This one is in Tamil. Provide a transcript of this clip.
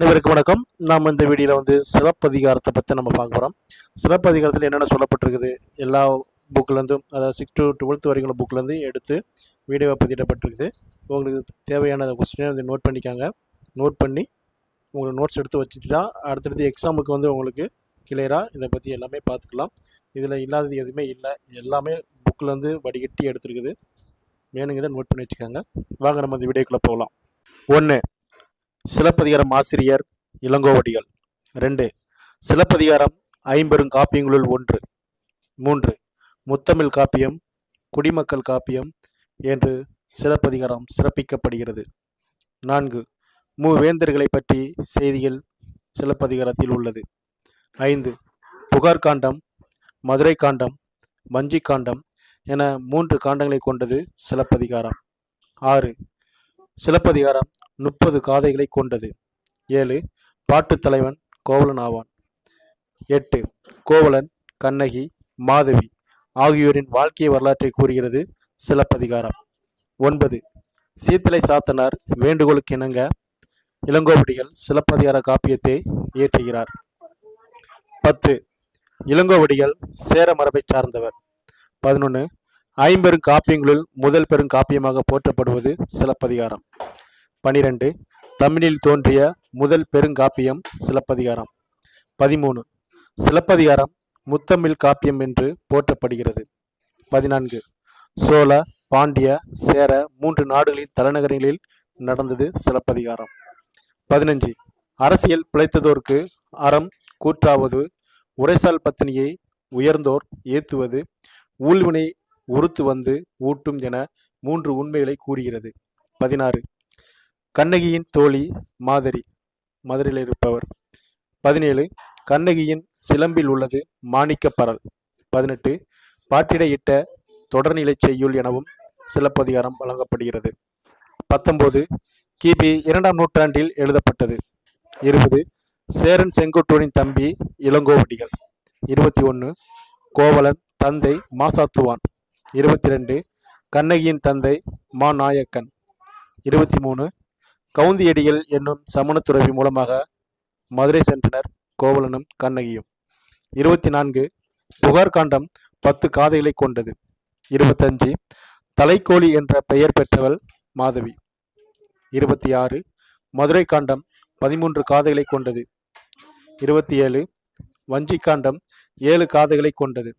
அனைவருக்கும் வணக்கம். நாம் இந்த வீடியோவில் வந்து சிறப்பதிகாரத்தை பற்றி நம்ம பார்க்க போகிறோம் சிறப்பதிகாரத்தில் என்னென்ன சொல்லப்பட்டிருக்குது? எல்லா புக்லேருந்தும் அதாவது சிக்ஸ் டு டுவெல்த் வரைக்கும் உள்ள புக்லேருந்து எடுத்து வீடியோவை பதிவிடப்பட்டிருக்குது உங்களுக்கு தேவையான கொஸ்டினை வந்து நோட் பண்ணிக்காங்க. நோட் பண்ணி உங்களுக்கு நோட்ஸ் எடுத்து வச்சுட்டா அடுத்தடுத்து எக்ஸாமுக்கு வந்து உங்களுக்கு கிளியராக இதை பற்றி எல்லாமே பார்த்துக்கலாம். இதில் இல்லாதது எதுவுமே இல்லை. எல்லாமே புக்கிலேருந்து வடிகட்டி எடுத்துருக்குது. வேணுங்கிறத நோட் பண்ணி வச்சுக்கோங்க. வாங்க நம்ம இந்த வீடியோக்குள்ளே போகலாம். ஒன்று சிலப்பதிகாரம் ஆசிரியர் இளங்கோவடிகள். ரெண்டு சிலப்பதிகாரம் ஐம்பெரும் காப்பியங்களுள் ஒன்று. மூன்று முத்தமிழ் காப்பியம் குடிமக்கள் காப்பியம் என்று சிலப்பதிகாரம் சிறப்பிக்கப்படுகிறது. நான்கு மூவேந்தர்களை பற்றி செய்திகள் சிலப்பதிகாரத்தில் உள்ளது. ஐந்து புகார் காண்டம் மதுரை காண்டம் வஞ்சி காண்டம் என மூன்று காண்டங்களை கொண்டது சிலப்பதிகாரம். ஆறு சிலப்பதிகாரம் முப்பது காதைகளை கொண்டது. ஏழு பாட்டுத் தலைவன் கோவலன் ஆவான். எட்டு கோவலன் கண்ணகி மாதவி ஆகியோரின் வாழ்க்கை வரலாற்றை கூறுகிறது சிலப்பதிகாரம். ஒன்பது சீத்தலை சாத்தனார் வேண்டுகோளுக்கு இணங்க இளங்கோவடிகள் சிலப்பதிகார காப்பியத்தை இயற்றுகிறார். பத்து இளங்கோவடிகள் சேர மரபைச் சார்ந்தவர். பதினொன்று ஐம்பெரும் காப்பியங்களுள் முதல் பெரும் காப்பியமாக போற்றப்படுவது சிலப்பதிகாரம். பனிரெண்டு தமிழில் தோன்றிய முதல் பெருங்காப்பியம் சிலப்பதிகாரம். பதிமூணு சிலப்பதிகாரம் முத்தமிழ் காப்பியம் என்று போற்றப்படுகிறது. பதினான்கு சோழ பாண்டிய சேர மூன்று நாடுகளின் தலைநகரங்களில் நடந்தது சிலப்பதிகாரம். பதினஞ்சு அரசியல் பிழைத்ததோர்க்கு அறம் கூற்றாவது உரைசால் பத்தினியை உயர்ந்தோர் ஏத்துவது ஊழ்வினை உறுத்து வந்து ஊட்டும் என மூன்று உண்மைகளை கூறுகிறது. பதினாறு. கண்ணகியின் தோழி மாதிரி மதுரையில் இருப்பவர். பதினேழு. கண்ணகியின் சிலம்பில் உள்ளது மாணிக்கப்பரல் பதினெட்டு. பாட்டிடையிட்ட தொடர்நிலை செய்யுள் எனவும் சிலப்பதிகாரம் வழங்கப்படுகிறது. பத்தொன்பது. கிபி இரண்டாம் நூற்றாண்டில் எழுதப்பட்டது. இருபது. சேரன் செங்கோட்டூரின் தம்பி இளங்கோவடிகள். இருபத்தி ஒன்று கோவலன் தந்தை மாசாத்துவான். இருபத்தி ரெண்டு கண்ணகியின் தந்தை மா நாயக்கன். இருபத்தி மூணு கவுந்தியடிகள் என்னும் சமணத்துறவி மூலமாக மதுரை சென்றனர் கோவலனும் கண்ணகியும். இருபத்தி நான்கு புகார் காண்டம் பத்து காதைகளை கொண்டது. இருபத்தஞ்சு தலைக்கோழி என்ற பெயர் பெற்றவள் மாதவி. இருபத்தி ஆறு மதுரை காண்டம் பதிமூன்று காதைகளை கொண்டது. இருபத்தி ஏழு வஞ்சி காண்டம் ஏழு காதைகளை கொண்டது.